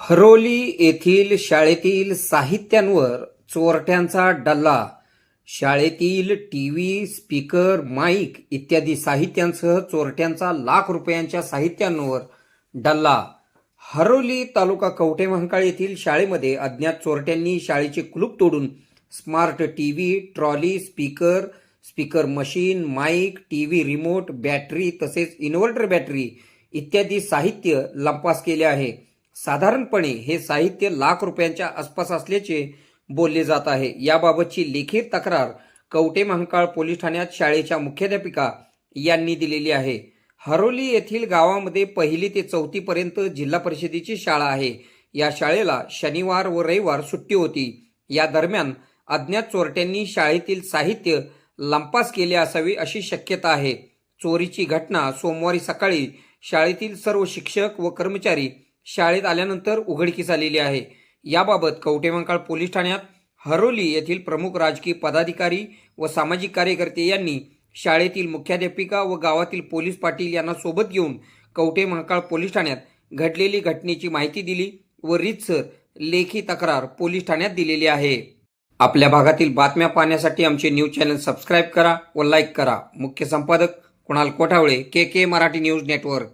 हरोली येथील शाळेतील साहित्यांवर चोरट्यांचा डल्ला शाळेतील टी व्ही स्पीकर माईक इत्यादी साहित्यांसह चोरट्यांचा लाख रुपयांच्या साहित्यांवर डल्ला. हरोली तालुका कवठे महांकाळ येथील शाळेमध्ये अज्ञात चोरट्यांनी शाळेचे कुलूप तोडून smart T V trolley speaker speaker machine mike T V remote battery तसेच इन्व्हर्टर बॅटरी इत्यादी साहित्य लंपास केले आहे. साधारणपणे हे साहित्य लाख रुपयांच्या आसपास असल्याचे बोलले जात आहे. याबाबतची लेखी तक्रार कवटे महांकाळ पोलीस ठाण्यात शाळेच्या मुख्याध्यापिका यांनी दिलेली आहे. हरोली येथील गावामध्ये पहिली ते चौथी पर्यंत जिल्हा परिषदेची शाळा आहे. या शाळेला शनिवार व रविवार सुट्टी होती. या दरम्यान अज्ञात चोरट्यांनी शाळेतील साहित्य लंपास केले असावे अशी शक्यता आहे. चोरीची घटना सोमवारी सकाळी शाळेतील सर्व शिक्षक व कर्मचारी शाळेत आल्यानंतर उघडकीस आलेली आहे. याबाबत कवटेमंकाळ पोलीस ठाण्यात हरोली येथील प्रमुख राजकीय पदाधिकारी व सामाजिक कार्यकर्ते यांनी शाळेतील मुख्याध्यापिका व गावातील पोलीस पाटील यांना सोबत घेऊन कवटे महाकाळ पोलीस ठाण्यात घडलेली घटनेची माहिती दिली व रीतसर लेखी तक्रार पोलीस ठाण्यात दिलेली आहे. आपल्या भागातील बातम्या पाहण्यासाठी आमचे न्यूज चॅनल सबस्क्राईब करा व लाईक करा. मुख्य संपादक Kunal Kothawale K K Marathi news network.